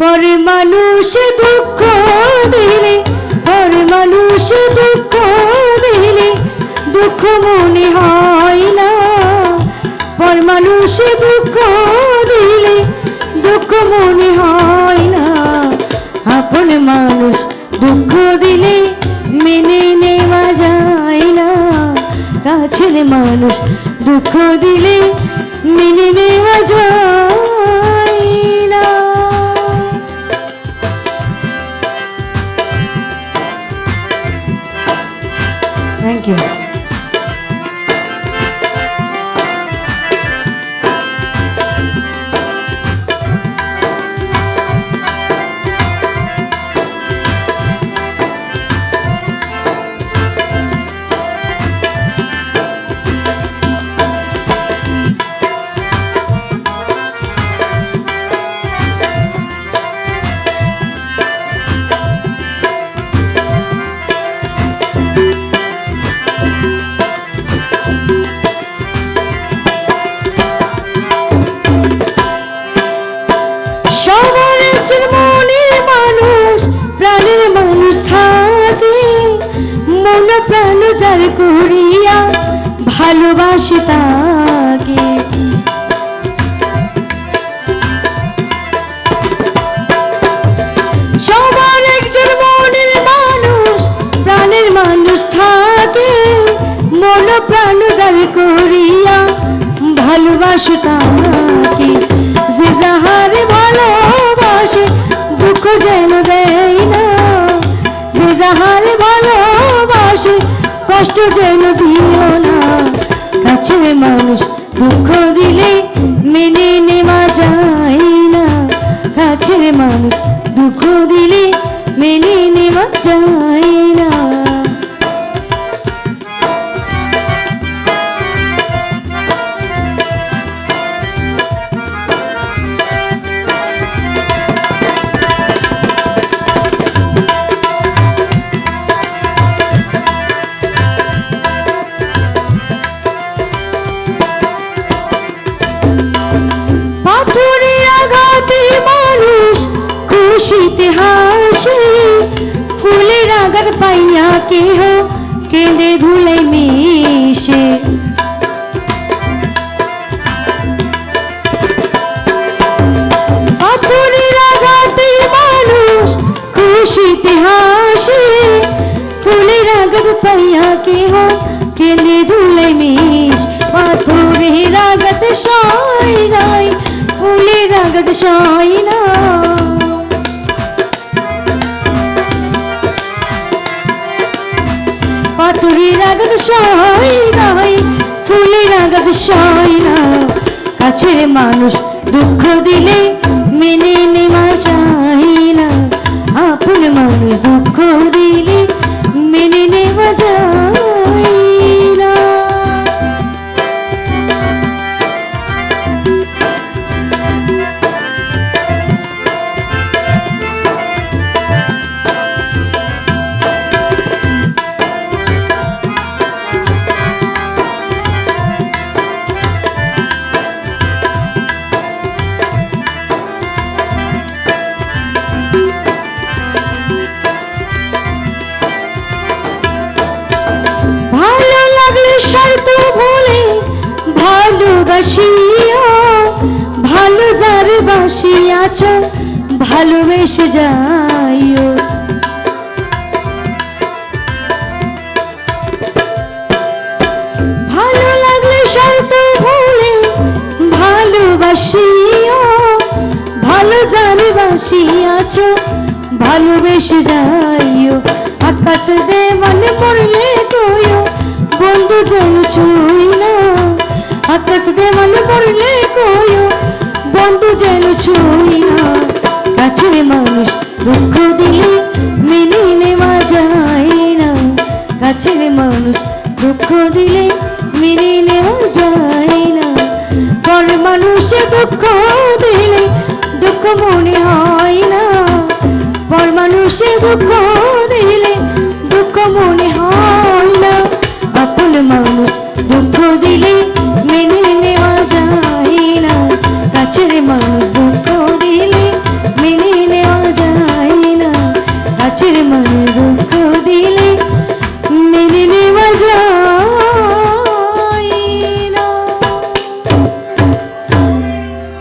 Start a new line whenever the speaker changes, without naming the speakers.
পর মানুষ দুঃখ দিলে, পর মানুষ দুঃখ দিলে, দুঃখ মনে হয় না। পর মানুষ দুঃখ দিলে, দুঃখ মনে হয় না। আপন মানুষ দুঃখ দিলে মেনে নেওয়া যায় না। কাছের মানুষ দুঃখ দিলে মন প্রাণ যার করিয়া ভালোবাসে তাকে। সবার একজন মনের মানুষ, প্রাণের মানুষ থাকে। মন প্রাণ যার করিয়া ভালোবাসে তাকে। যাহারে ভালোবাসে, দুঃখ যেন দেয় না। যাহারে ভালোবাসে কষ্ট যেন দিও না। কাছের মানুষ দুঃখ দিলে মেনে নেওয়া যায় না। কাছের মানুষ হাসে ফুলের আঘাত পাইয়া কেহ কেঁদে ধুলে মিশে। পাইয়া কেহ কেঁদে ধুলে মিশ। পাথরের আঘাত সয় নাই, ফুলের আঘাত সয় না পাথরের আঘাত সয় নাই ফুলের আঘাত সয় না কাছের মানুষ দুঃখ দিলে মেনে নেওয়া যায়। যার বাসিয়াছ ভালোবেসে যাইও। ভালো লাগলে শর্ত ভুলে ভালোবাসিয়া ভালো যার বাসিয়াছ, ভালোবেসে যাইও। আকাশ দেওয়ান পড়লে কইও, বন্ধু যেন ছুই না কাছের মানুষ দুঃখ দিলে মেনে নেওয়া যায় না। পর মানুষে দুঃখ দিলে দুঃখ মনে হয় না। পর মানুষে দুঃখ দিলে দুঃখ মনে হয় না। আপন মানুষ দুঃখ দিলে মেনে নেওয়া যায় না। কাছের মানুষ দুঃখ দিলে মেনে গাছের মানে গো